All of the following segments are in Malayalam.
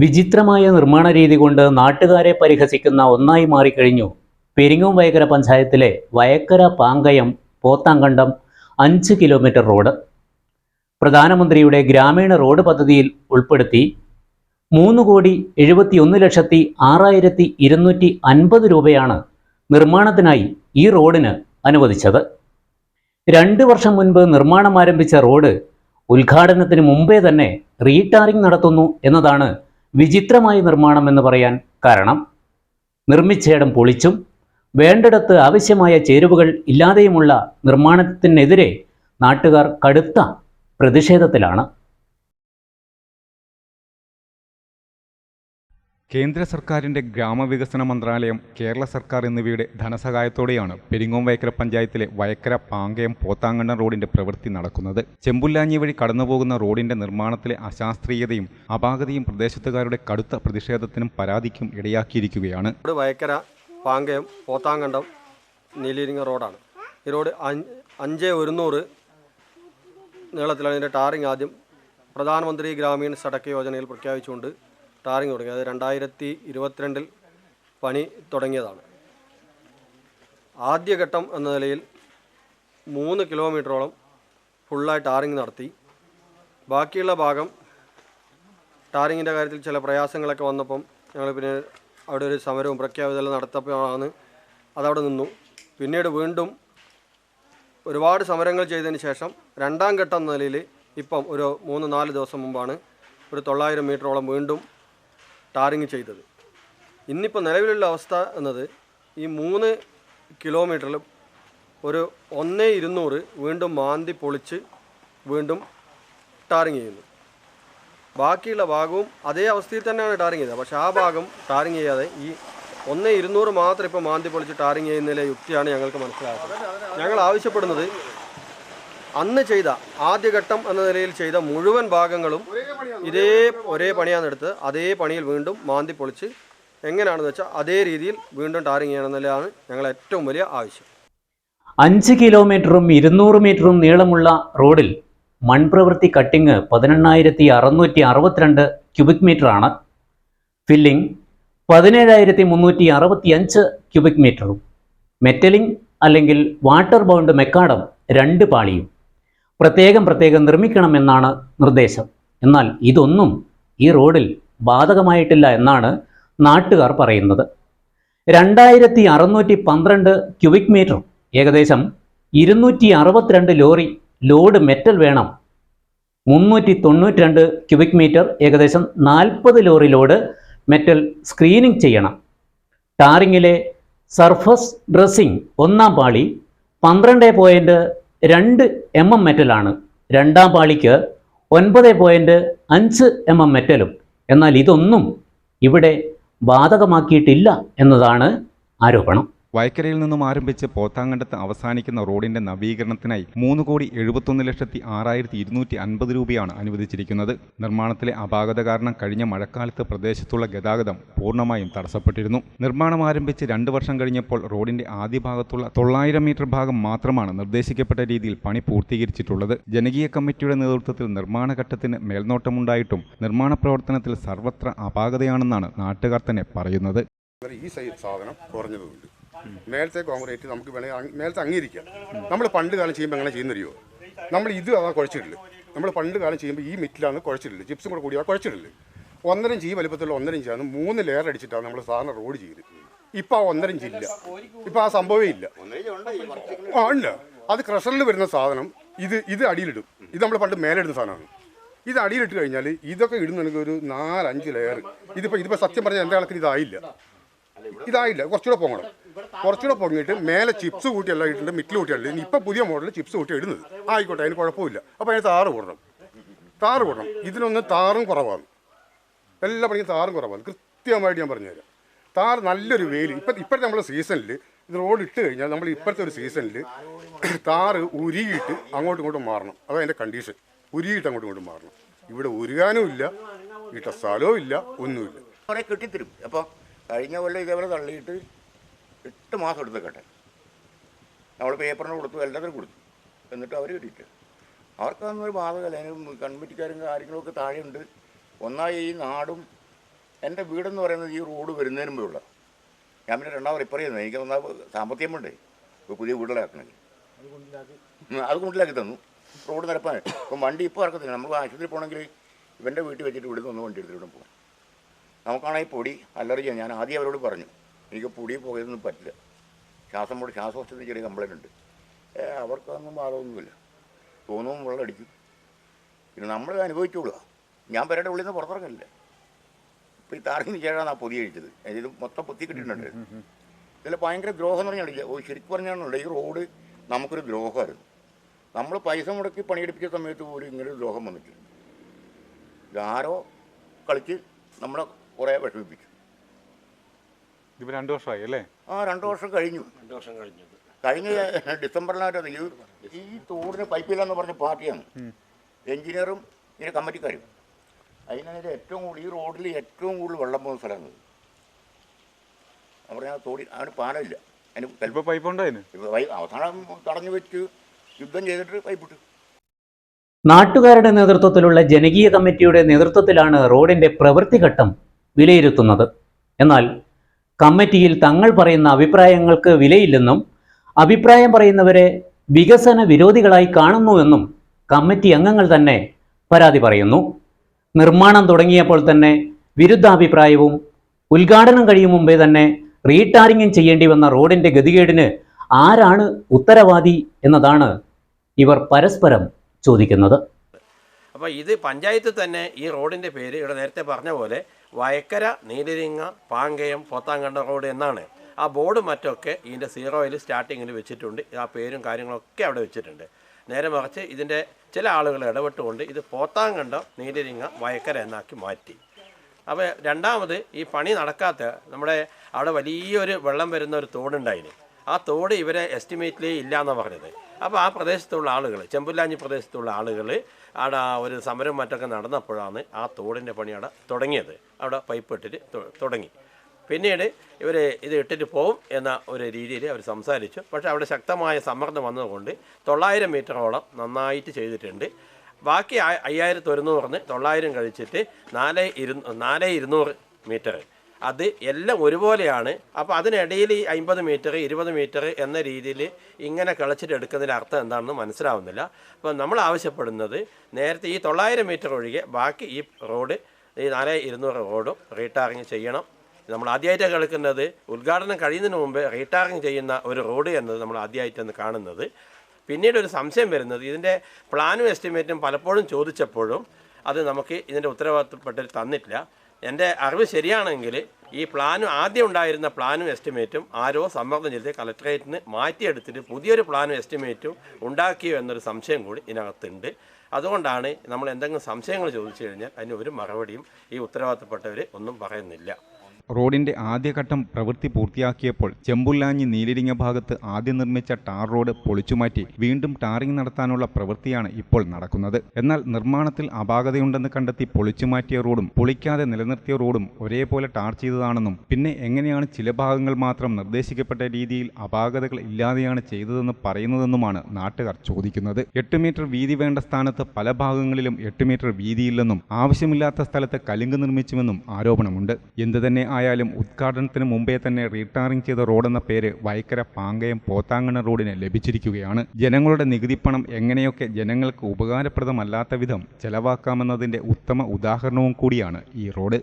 വിചിത്രമായ നിർമ്മാണ രീതി കൊണ്ട് നാട്ടുകാരെ പരിഹസിക്കുന്ന ഒന്നായി മാറിക്കഴിഞ്ഞു. പെരിങ്ങും വയക്കര പഞ്ചായത്തിലെ വയക്കര പാങ്കയം പോത്താങ്കണ്ടം അഞ്ച് കിലോമീറ്റർ റോഡ്. പ്രധാനമന്ത്രിയുടെ ഗ്രാമീണ റോഡ് പദ്ധതിയിൽ ഉൾപ്പെടുത്തി മൂന്ന് കോടി എഴുപത്തിയൊന്ന് ലക്ഷത്തി ആറായിരത്തി ഇരുന്നൂറ്റി അൻപത് രൂപയാണ് നിർമ്മാണത്തിനായി ഈ റോഡിന് അനുവദിച്ചത്. രണ്ട് വർഷം മുൻപ് നിർമ്മാണം ആരംഭിച്ച റോഡ് ഉദ്ഘാടനത്തിന് മുമ്പേ തന്നെ റീടാറിംഗ് നടത്തുന്നു എന്നതാണ് വിചിത്രമായ നിർമ്മാണം എന്ന് പറയാൻ കാരണം നിർമ്മിച്ചയിടം പൊളിച്ചും വേണ്ടിടത്ത് ആവശ്യമായ ചേരുവകൾ ഇല്ലാതെയുമുള്ള നിർമ്മാണത്തിനെതിരെ നാട്ടുകാർ കടുത്ത പ്രതിഷേധത്തിലാണ്. കേന്ദ്ര സർക്കാരിന്റെ ഗ്രാമവികസന മന്ത്രാലയം കേരള സർക്കാർ എന്നിവയുടെ ധനസഹായത്തോടെയാണ് പെരിങ്ങോം വയക്കര പഞ്ചായത്തിലെ വയക്കര പാങ്കയം പോത്താങ്കണ്ണ റോഡിന്റെ പ്രവൃത്തി നടക്കുന്നത്. ചെമ്പുല്ലാഞ്ഞി വഴി കടന്നുപോകുന്ന റോഡിന്റെ നിർമ്മാണത്തിലെ അശാസ്ത്രീയതയും അപാകതയും പ്രദേശത്തുകാരുടെ കടുത്ത പ്രതിഷേധത്തിനും പരാതിക്കും ഇടയാക്കിയിരിക്കുകയാണ്. വയക്കര പാങ്കയം പോത്താങ്കണ്ടം നീലിരിങ്ങ റോഡാണ്. ഈ റോഡ് അഞ്ച് ഒരുന്നൂറ് നീളത്തിലാണ് ഇതിന്റെ ടാറിങ് ആദ്യം പ്രധാനമന്ത്രി ഗ്രാമീണ സടക്ക് യോജനയിൽ പ്രഖ്യാപിച്ചുകൊണ്ട് ടാറിങ് തുടങ്ങി. അത് രണ്ടായിരത്തി ഇരുപത്തിരണ്ടിൽ പണി തുടങ്ങിയതാണ്. ആദ്യഘട്ടം എന്ന നിലയിൽ മൂന്ന് കിലോമീറ്ററോളം ഫുള്ളായി ടാറിങ് നടത്തി. ബാക്കിയുള്ള ഭാഗം ടാറിങ്ങിന്റെ കാര്യത്തിൽ ചില പ്രയാസങ്ങളൊക്കെ വന്നപ്പം ഞങ്ങൾ പിന്നെ അവിടെ ഒരു സമരവും പ്രഖ്യാപിതലും നടത്തപ്പോഴാണ് അതവിടെ നിന്നു. പിന്നീട് വീണ്ടും ഒരുപാട് സമരങ്ങൾ ചെയ്തതിന് ശേഷം രണ്ടാം ഘട്ടം എന്ന നിലയിൽ ഇപ്പം ഒരു മൂന്ന് നാല് ദിവസം മുമ്പാണ് ഒരു തൊള്ളായിരം മീറ്ററോളം വീണ്ടും ടാറിങ് ചെയ്തത്. ഇന്നിപ്പോൾ നിലവിലുള്ള അവസ്ഥ എന്നത് ഈ മൂന്ന് കിലോമീറ്ററിൽ ഒരു ഒന്നേ ഇരുന്നൂറ് വീണ്ടും മാന്തി പൊളിച്ച് വീണ്ടും ടാറിങ് ചെയ്യുന്നു. ബാക്കിയുള്ള ഭാഗവും അതേ അവസ്ഥയിൽ തന്നെയാണ് ടാറിങ് ചെയ്തത്. പക്ഷേ ആ ഭാഗം ടാറിങ് ചെയ്യാതെ ഈ ഒന്ന് ഇരുന്നൂറ് മാത്രം ഇപ്പോൾ മാന്തി പൊളിച്ച് ടാറിങ് ചെയ്യുന്നതിലെ യുക്തിയാണ് ഞങ്ങൾക്ക് മനസ്സിലാകുന്നത്. ഞങ്ങൾ ആവശ്യപ്പെടുന്നത് അന്ന് ചെയ്ത ആദ്യഘട്ടം എന്ന നിലയിൽ ചെയ്ത മുഴുവൻ ഭാഗങ്ങളും ഇതേ ഒരേ പണിയാണ് എടുത്തത്. അതേ പണിയിൽ വീണ്ടും മാന്തി പൊളിച്ച് എങ്ങനെയാണെന്ന് വെച്ചാൽ അതേ രീതിയിൽ വീണ്ടും ടാറിങ് ചെയ്യണം എന്നുള്ളതാണ് ഞങ്ങൾ ഏറ്റവും വലിയ ആവശ്യം. അഞ്ച് കിലോമീറ്ററും ഇരുന്നൂറ് മീറ്ററും നീളമുള്ള റോഡിൽ മൺപ്രവൃത്തി കട്ടിങ് പതിനെണ്ണായിരത്തി അറുന്നൂറ്റി അറുപത്തിരണ്ട് ക്യൂബിക് മീറ്ററാണ്. ഫില്ലിംഗ് പതിനേഴായിരത്തി മുന്നൂറ്റി അറുപത്തി അഞ്ച് ക്യൂബിക് മീറ്ററും. മെറ്റലിംഗ് അല്ലെങ്കിൽ വാട്ടർ ബൗണ്ട് മെക്കാഡം രണ്ട് പാളിയും. പ്രത്യേകം പ്രത്യേകം നിർമ്മിക്കണമെന്നാണ് നിർദ്ദേശം. എന്നാൽ ഇതൊന്നും ഈ റോഡിൽ ബാധകമായിട്ടില്ല എന്നാണ് നാട്ടുകാർ പറയുന്നത്. രണ്ടായിരത്തി അറുന്നൂറ്റി പന്ത്രണ്ട് ക്യൂബിക് മീറ്റർ ഏകദേശം ഇരുന്നൂറ്റി അറുപത്തിരണ്ട് ലോറി ലോഡ് മെറ്റൽ വേണം. മുന്നൂറ്റി തൊണ്ണൂറ്റി രണ്ട് ക്യൂബിക് മീറ്റർ ഏകദേശം നാൽപ്പത് ലോറി ലോഡ് മെറ്റൽ സ്ക്രീനിങ് ചെയ്യണം. ടാറിങ്ങിലെ സർഫസ് ഡ്രസ്സിംഗ് ഒന്നാം പാളി പന്ത്രണ്ട് പോയിന്റ് രണ്ട് എം എം മെറ്റലാണ്. രണ്ടാം പാളിക്ക് ഒൻപത് പോയിന്റ് അഞ്ച് എം എം മെറ്റലും. എന്നാൽ ഇതൊന്നും ഇവിടെ ബാധകമാക്കിയിട്ടില്ല എന്നതാണ് ആരോപണം. വയക്കരയിൽ നിന്നും ആരംഭിച്ച് പോത്താങ്കണ്ടത്ത് അവസാനിക്കുന്ന റോഡിന്റെ നവീകരണത്തിനായി മൂന്ന് കോടി എഴുപത്തൊന്ന് ലക്ഷത്തി ആറായിരത്തി ഇരുന്നൂറ്റി അൻപത് രൂപയാണ് അനുവദിച്ചിരിക്കുന്നത്. നിർമ്മാണത്തിലെ അപാകത കാരണം കഴിഞ്ഞ മഴക്കാലത്ത് പ്രദേശത്തുള്ള ഗതാഗതം പൂർണമായും തടസ്സപ്പെട്ടിരുന്നു. നിർമ്മാണം ആരംഭിച്ച് രണ്ട് വർഷം കഴിഞ്ഞപ്പോൾ റോഡിന്റെ ആദ്യ ഭാഗത്തുള്ള തൊള്ളായിരം മീറ്റർ ഭാഗം മാത്രമാണ് നിർദ്ദേശിക്കപ്പെട്ട രീതിയിൽ പണി പൂർത്തീകരിച്ചിട്ടുള്ളത്. ജനകീയ കമ്മിറ്റിയുടെ നേതൃത്വത്തിൽ നിർമ്മാണ ഘട്ടത്തിന് മേൽനോട്ടമുണ്ടായിട്ടും നിർമ്മാണ പ്രവർത്തനത്തിൽ സർവത്ര അപാകതയാണെന്നാണ് നാട്ടുകാർ തന്നെ പറയുന്നത്. ഈ സാധനം കുറഞ്ഞതുകൊണ്ട് മേലത്തെ കോൺക്രീറ്റ് നമുക്ക് വേണമെങ്കിൽ മേലത്തെ അംഗീകരിക്കാം. നമ്മൾ പണ്ട് കാലം ചെയ്യുമ്പോൾ എങ്ങനെ ചെയ്യുന്നറിയോ? നമ്മൾ ഇത് അതാ കുഴച്ചിട്ടില്ല നമ്മൾ പണ്ട് കാലം ചെയ്യുമ്പോൾ ഈ മിറ്റിലാണ് കുഴച്ചിട്ടില്ല ചിപ്സും കൂടെ കൂടി ആ കുഴച്ചിട്ടില്ല ഒന്നര ഇഞ്ച് ഈ വലിപ്പത്തിലുള്ള ഒന്നര ഇഞ്ചാണ് മൂന്ന് ലെയർ അടിച്ചിട്ടാണ് നമ്മൾ സാധാരണ റോഡ് ചെയ്ത്. ഇപ്പം ആ ഒന്നര ഇഞ്ച് ഇല്ല. ഇപ്പം ആ സംഭവമേ ഇല്ല. ആ ഇല്ല അത് ക്രഷറിൽ വരുന്ന സാധനം ഇത് ഇത് അടിയിലിടും. ഇത് നമ്മൾ പണ്ട് മേലെ ഇടുന്ന സാധനമാണ്. ഇത് അടിയിലിട്ട് കഴിഞ്ഞാൽ ഇതൊക്കെ ഇടുന്നുണ്ടെങ്കിൽ ഒരു നാലഞ്ച് ലെയർ. ഇതിപ്പോൾ ഇതിപ്പോൾ സത്യം പറഞ്ഞാൽ എന്റെ കണക്കിന് ഇതായില്ല. ഇതായില്ല. കുറച്ചുകൂടെ പൊങ്ങണം കുറച്ചുകൂടെ പൊങ്ങിയിട്ട് മേലെ ചിപ്സ് കൂട്ടിയല്ല ഇട്ടിട്ട് മിറ്റിൽ കൂട്ടിയല്ല ഇനി ഇപ്പോൾ പുതിയ മോഡൽ ചിപ്സ് കൂട്ടി ഇടുന്നത്. ആയിക്കോട്ടെ അതിന് കുഴപ്പമില്ല. അപ്പോൾ അതിന് താറ് കൂടണം. താറ് കൂടണം. ഇതിനൊന്ന് താറും കുറവാണ്. എല്ലാ പണിക്കും താറും കുറവാണ്. കൃത്യമായിട്ട് ഞാൻ പറഞ്ഞുതരാം. താറ് നല്ലൊരു വെയിൽ ഇപ്പം ഇപ്പോഴത്തെ നമ്മുടെ സീസണിൽ ഇത് റോഡ് ഇട്ട് കഴിഞ്ഞാൽ നമ്മൾ ഇപ്പോഴത്തെ ഒരു സീസണിൽ താറ് ഉരുകിയിട്ട് അങ്ങോട്ടും ഇങ്ങോട്ടും മാറണം. അതാണ് അതിന്റെ കണ്ടീഷൻ ഉരുകിയിട്ട് അങ്ങോട്ടും ഇങ്ങോട്ടും മാറണം. ഇവിടെ ഉരുകാനും ഇല്ല ഇട്ട സ്ഥലവും ഇല്ല ഒന്നുമില്ല. കുറേ കിട്ടിത്തരും. അപ്പോൾ കഴിഞ്ഞ കൊല്ലം ഇതേപോലെ തള്ളിയിട്ട് എട്ട് മാസം എടുത്ത് കേട്ടെ നമ്മൾ പേപ്പറിന് കൊടുത്തു എല്ലാത്തിനും കൊടുത്തു. എന്നിട്ട് അവർ കിട്ടിയിട്ട് അവർക്കൊന്നും ഒരു ബാധകമല്ല. അതിന് കൺമിറ്റിക്കാരും കാര്യങ്ങളൊക്കെ താഴെയുണ്ട്. ഒന്നായി ഈ നാടും എന്റെ വീടെന്ന് പറയുന്നത് ഈ റോഡ് വരുന്നതിന് മുമ്പുള്ള. ഞാൻ പിന്നെ രണ്ടാമത് റിപ്പയർ ചെയ്യുന്നത് എനിക്ക് ഒന്നാ സാമ്പത്തികം വേണ്ടേ ഇപ്പോൾ പുതിയ വീടുകളാക്കണമെങ്കിൽ അത് കൊണ്ടിലാക്കി തന്നു. റോഡ് നിരപ്പാൻ ഇപ്പം വണ്ടി ഇപ്പോൾ ഇറക്കത്തില്ല. നമ്മൾ ആശുപത്രി പോകണമെങ്കിൽ ഇവന്റെ വീട്ടിൽ വെച്ചിട്ട് ഇവിടുന്ന് ഒന്ന് വണ്ടി എടുത്തിട്ട് ഇവിടെ പോകും. നമുക്കാണെങ്കിൽ പൊടി അലർജിയാണ്. ഞാൻ ആദ്യം അവരോട് പറഞ്ഞു. എനിക്ക് പൊടി പുകയൊന്നും പറ്റില്ല. ശ്വാസം പൊടി ശ്വാസകോശത്തിന് ചെറിയ കംപ്ലൈന്റ് ഉണ്ട് അവർക്കൊന്നും മാറൊന്നുമില്ല തോന്നുമ്പോൾ വെള്ളം അടിക്കും പിന്നെ നമ്മൾ അനുഭവിച്ചോളുക. ഞാൻ പെരയുടെ ഉള്ളിൽ നിന്ന് പുറത്തിറങ്ങില്ല ഇപ്പോൾ ഈ താറിന് ചേരാണ് ആ പൊതി കഴിച്ചത്. ഇത് മൊത്തം പൊത്തി കിട്ടിയിട്ടുണ്ട്. ഇതിൽ ഭയങ്കര ദ്രോഹം എന്ന് പറഞ്ഞാൽ ശരിക്കും പറഞ്ഞാണല്ലോ ഈ റോഡ് നമുക്കൊരു ദ്രോഹമായിരുന്നു. നമ്മൾ പൈസ മുടക്കി പണിയെടുപ്പിച്ച സമയത്ത് പോലും ഇങ്ങനൊരു ദ്രോഹം വന്നിട്ടില്ല. ഇതാരോ കളിച്ച് നമ്മളെ കുറേ വിഷമിപ്പിച്ചു. ഇതിപ്പോൾ രണ്ട് വർഷമായി അല്ലേ? ആ രണ്ട് വർഷം കഴിഞ്ഞു. രണ്ട് വർഷം കഴിഞ്ഞു. കഴിഞ്ഞ ഡിസംബറിലായിട്ട് ഈ ഈ തോടിന് പൈപ്പില്ലെന്ന് പറഞ്ഞ പാർട്ടിയാണ്. എഞ്ചിനീയറും ഇതിന് കമ്മിറ്റിക്കാരും. അതിനെതിരെ ഏറ്റവും കൂടുതൽ ഈ റോഡിൽ ഏറ്റവും കൂടുതൽ വെള്ളം പോകുന്ന സ്ഥലമാണ് ഞാൻ തോടി അതിന് പാലമില്ല. അതിന് കൽപ്പ പൈപ്പ് ഉണ്ടായിരുന്നു അവസാനം തടഞ്ഞു വെച്ച് യുദ്ധം ചെയ്തിട്ട് പൈപ്പിട്ടു. നാട്ടുകാരുടെ നേതൃത്വത്തിലുള്ള ജനകീയ കമ്മിറ്റിയുടെ നേതൃത്വത്തിലാണ് റോഡിന്റെ പ്രവൃത്തിഘട്ടം വിലയിരുത്തുന്നത്. എന്നാൽ കമ്മിറ്റിയിൽ തങ്ങൾ പറയുന്ന അഭിപ്രായങ്ങൾക്ക് വിലയില്ലെന്നും അഭിപ്രായം പറയുന്നവരെ വികസന വിരോധികളായി കാണുന്നുവെന്നും കമ്മിറ്റി അംഗങ്ങൾ തന്നെ പരാതി പറയുന്നു. നിർമ്മാണം തുടങ്ങിയപ്പോൾ തന്നെ വിരുദ്ധാഭിപ്രായവും ഉദ്ഘാടനം കഴിയും മുമ്പേ തന്നെ റീടാറിങ്ങും ചെയ്യേണ്ടി വന്ന റോഡിന്റെ ഗതികേടിന് ആരാണ് ഉത്തരവാദി എന്നതാണ് ഇവർ പരസ്പരം ചോദിക്കുന്നത്. അപ്പോൾ ഇത് പഞ്ചായത്ത് തന്നെ ഈ റോഡിന്റെ പേര് ഇവിടെ നേരത്തെ പറഞ്ഞ പോലെ വയക്കര നീലിരിങ്ങ പാങ്കയം പോത്താങ്കണ്ട റോഡ് എന്നാണ്. ആ ബോർഡ് മറ്റൊക്കെ ഇതിന്റെ സീറോയിൽ സ്റ്റാർട്ടിങ്ങിൽ വെച്ചിട്ടുണ്ട്. ആ പേരും കാര്യങ്ങളൊക്കെ അവിടെ വെച്ചിട്ടുണ്ട്. നേരെ മറിച്ച് ഇതിന്റെ ചില ആളുകൾ ഇടപെട്ടുകൊണ്ട് ഇത് പോത്താങ്കണ്ടം നീലിരിങ്ങ വയക്കര എന്നാക്കി മാറ്റി. അപ്പോൾ രണ്ടാമത് ഈ പണി നടക്കാത്ത നമ്മുടെ അവിടെ വലിയൊരു വെള്ളം വരുന്ന ഒരു തോടുണ്ടായിന്. ആ തോട് ഇവരെ എസ്റ്റിമേറ്റിലേ ഇല്ല എന്നാണ് പറഞ്ഞത്. അപ്പോൾ ആ പ്രദേശത്തുള്ള ആളുകൾ ചെമ്പുല്ലാഞ്ഞി പ്രദേശത്തുള്ള ആളുകൾ അവിടെ ഒരു സമരം മറ്റൊക്കെ നടന്നപ്പോഴാണ് ആ തോടിന്റെ പണി അവിടെ തുടങ്ങിയത്. അവിടെ പൈപ്പ് ഇട്ടിട്ട് തുടങ്ങി. പിന്നീട് ഇവർ ഇത് ഇട്ടിട്ട് പോകും എന്ന ഒരു രീതിയിൽ അവർ സംസാരിച്ചു. പക്ഷേ അവിടെ ശക്തമായ സമ്മർദ്ദം വന്നതുകൊണ്ട് തൊള്ളായിരം മീറ്ററോളം നന്നായിട്ട് ചെയ്തിട്ടുണ്ട്. ബാക്കി അയ്യായിരത്തി ഒരുന്നൂറിന് തൊള്ളായിരം കഴിച്ചിട്ട് നാല് ഇരു നാല് ഇരുന്നൂറ് മീറ്റർ അത് എല്ലാം ഒരുപോലെയാണ്. അപ്പോൾ അതിനിടയിൽ ഈ അമ്പത് മീറ്റർ ഇരുപത് മീറ്റർ എന്ന രീതിയിൽ ഇങ്ങനെ കളിച്ചിട്ട് എടുക്കുന്നതിന്റെ അർത്ഥം എന്താണെന്ന് മനസ്സിലാവുന്നില്ല. അപ്പോൾ നമ്മൾ ആവശ്യപ്പെടുന്നത് നേരത്തെ ഈ തൊള്ളായിരം മീറ്റർ ഒഴികെ ബാക്കി ഈ റോഡ് ഈ നാല് ഇരുന്നൂറ് റോഡും റീടാറിങ് ചെയ്യണം. നമ്മൾ ആദ്യമായിട്ടാണ് കളിക്കുന്നത്. ഉദ്ഘാടനം കഴിയുന്നതിന് മുമ്പ് റീടാറിങ് ചെയ്യുന്ന ഒരു റോഡ് എന്നത് നമ്മൾ ആദ്യമായിട്ടാണ് കാണുന്നത്. പിന്നീട് ഒരു സംശയം വരുന്നത്. ഇതിന്റെ പ്ലാനും എസ്റ്റിമേറ്റും പലപ്പോഴും ചോദിച്ചപ്പോഴും അത് നമുക്ക് ഇതിന്റെ ഉത്തരവാദിത്തപ്പെട്ട് തന്നിട്ടില്ല. എന്റെ അറിവ് ശരിയാണെങ്കിൽ ഈ പ്ലാനും ആദ്യം ഉണ്ടായിരുന്ന പ്ലാനും എസ്റ്റിമേറ്റും ആരോ സമ്മർദ്ദം ചെയ്ത് കളക്ടറേറ്റിന് മാറ്റിയെടുത്തിട്ട് പുതിയൊരു പ്ലാനും എസ്റ്റിമേറ്റും ഉണ്ടാക്കിയോ എന്നൊരു സംശയം കൂടി ഇതിനകത്തുണ്ട്. അതുകൊണ്ടാണ് നമ്മൾ എന്തെങ്കിലും സംശയങ്ങൾ ചോദിച്ചു കഴിഞ്ഞാൽ അതിന് ഒരു മറുപടിയും ഈ ഉത്തരവാദിത്തപ്പെട്ടവർ ഒന്നും പറയുന്നില്ല. റോഡിന്റെ ആദ്യഘട്ടം പ്രവൃത്തി പൂർത്തിയാക്കിയപ്പോൾ ചെമ്പുല്ലാഞ്ഞി നീലിരിങ്ങ ഭാഗത്ത് ആദ്യം നിർമ്മിച്ച ടാർ റോഡ് പൊളിച്ചുമാറ്റി വീണ്ടും ടാറിംഗ് നടത്താനുള്ള പ്രവൃത്തിയാണ് ഇപ്പോൾ നടക്കുന്നത്. എന്നാൽ നിർമ്മാണത്തിൽ അപാകതയുണ്ടെന്ന് കണ്ടെത്തി പൊളിച്ചുമാറ്റിയ റോഡും പൊളിക്കാതെ നിലനിർത്തിയ റോഡും ഒരേപോലെ ടാർ ചെയ്തതാണെന്നും പിന്നെ എങ്ങനെയാണ് ചില ഭാഗങ്ങൾ മാത്രം നിർദ്ദേശിക്കപ്പെട്ട രീതിയിൽ അപാകതകൾ ഇല്ലാതെയാണ് ചെയ്തതെന്ന് പറയുന്നതെന്നുമാണ് നാട്ടുകാർ ചോദിക്കുന്നത്. എട്ട് മീറ്റർ വീതി വേണ്ട സ്ഥാനത്ത് പല ഭാഗങ്ങളിലും എട്ട് മീറ്റർ വീതിയില്ലെന്നും ആവശ്യമില്ലാത്ത സ്ഥലത്ത് കലുങ്ക് നിർമ്മിച്ചുവെന്നും ആരോപണമുണ്ട്. എന്തു തന്നെ ആയാലും ഉദ്ഘാടനത്തിന് മുമ്പേ തന്നെ റീടാറിംഗ് ചെയ്ത റോഡെന്ന പേര് വൈക്കര പാങ്കയം പോത്താങ്കണ റോഡിന് ലഭിച്ചിരിക്കുകയാണ്. ജനങ്ങളുടെ നികുതിപ്പണം എങ്ങനെയൊക്കെ ജനങ്ങൾക്ക് ഉപകാരപ്രദമല്ലാത്ത വിധം ചെലവാക്കാമെന്നതിന്റെ ഉത്തമ ഉദാഹരണവും കൂടിയാണ് ഈ റോഡ്.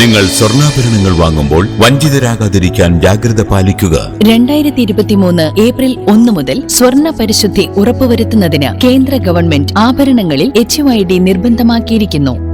നിങ്ങൾ സ്വർണാഭരണങ്ങൾ വാങ്ങുമ്പോൾ വഞ്ചിതരാകാതിരിക്കാൻ ജാഗ്രത പാലിക്കുക. രണ്ടായിരത്തി ഇരുപത്തിമൂന്ന് ഏപ്രിൽ ഒന്ന് മുതൽ സ്വർണ പരിശുദ്ധി ഉറപ്പുവരുത്തുന്നതിന് കേന്ദ്ര ഗവൺമെന്റ് ആഭരണങ്ങളിൽ എച്ച് നിർബന്ധമാക്കിയിരിക്കുന്നു.